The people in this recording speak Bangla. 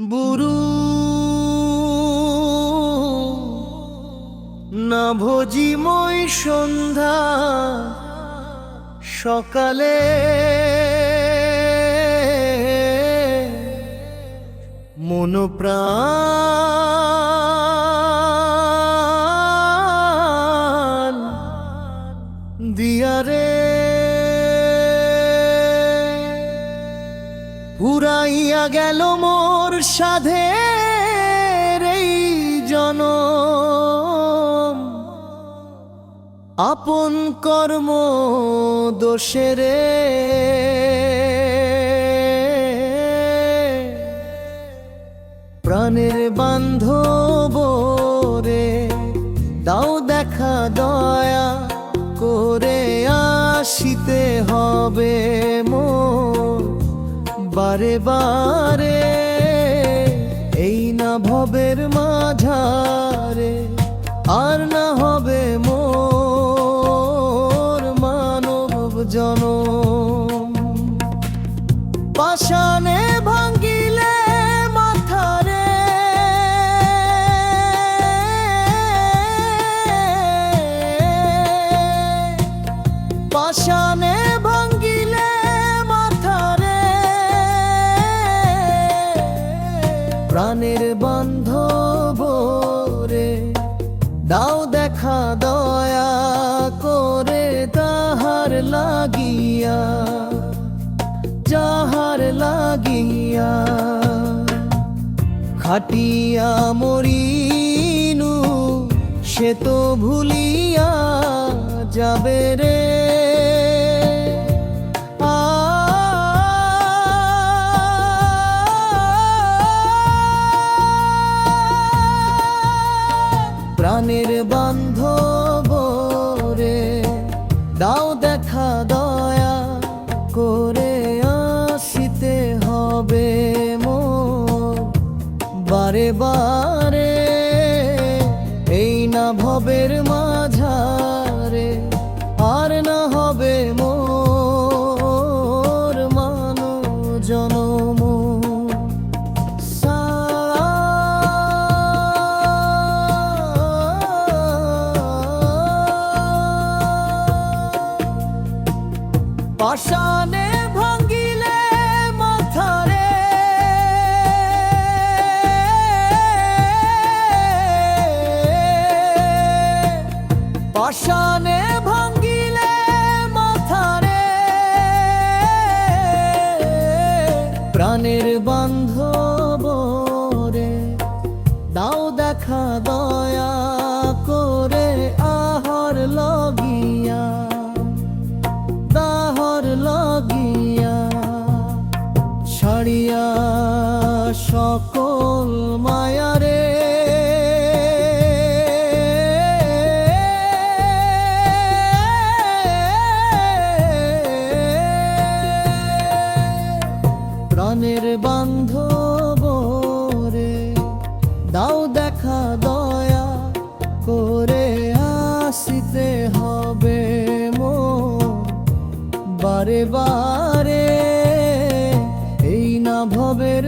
বুরু না ভোজিময় সন্ধ্যা সকালে মনোপ্রাণ দিয়ারে পুরাইয়া গেল মোর সাধের এই জন আপন কর্ম দোষেরে প্রাণের বান্ধব রে দাও দেখা দয়া করে আসিতে হবে মো বারে বারে জনম। পাষাণে ভাঙ্গিলে মাথারে। পাষাণে ভাঙ্গিলে মাথারে। প্রাণের বান্ধব রে দাও দেখা দয়া। খাটিয়া মরিনু সে তো ভুলিয়া যাবে রে। প্রাণের বান্ধব রে দাও বারে বারে এই না ভবের মাঝারে আর না হবে মোর মানো। জনম পাষাণে পাষাণে ভাঙ্গিলে মাথারে। প্রাণের বান্ধব রে দাও দেখা দয়া করে, আহার লগিয়া তাহর লাগিয়া, ছাড়িয়া সকল প্রাণের বান্ধব রে, দাও দেখা দয়া করে আসিতে হবে মো বারে বারে এই না ভবের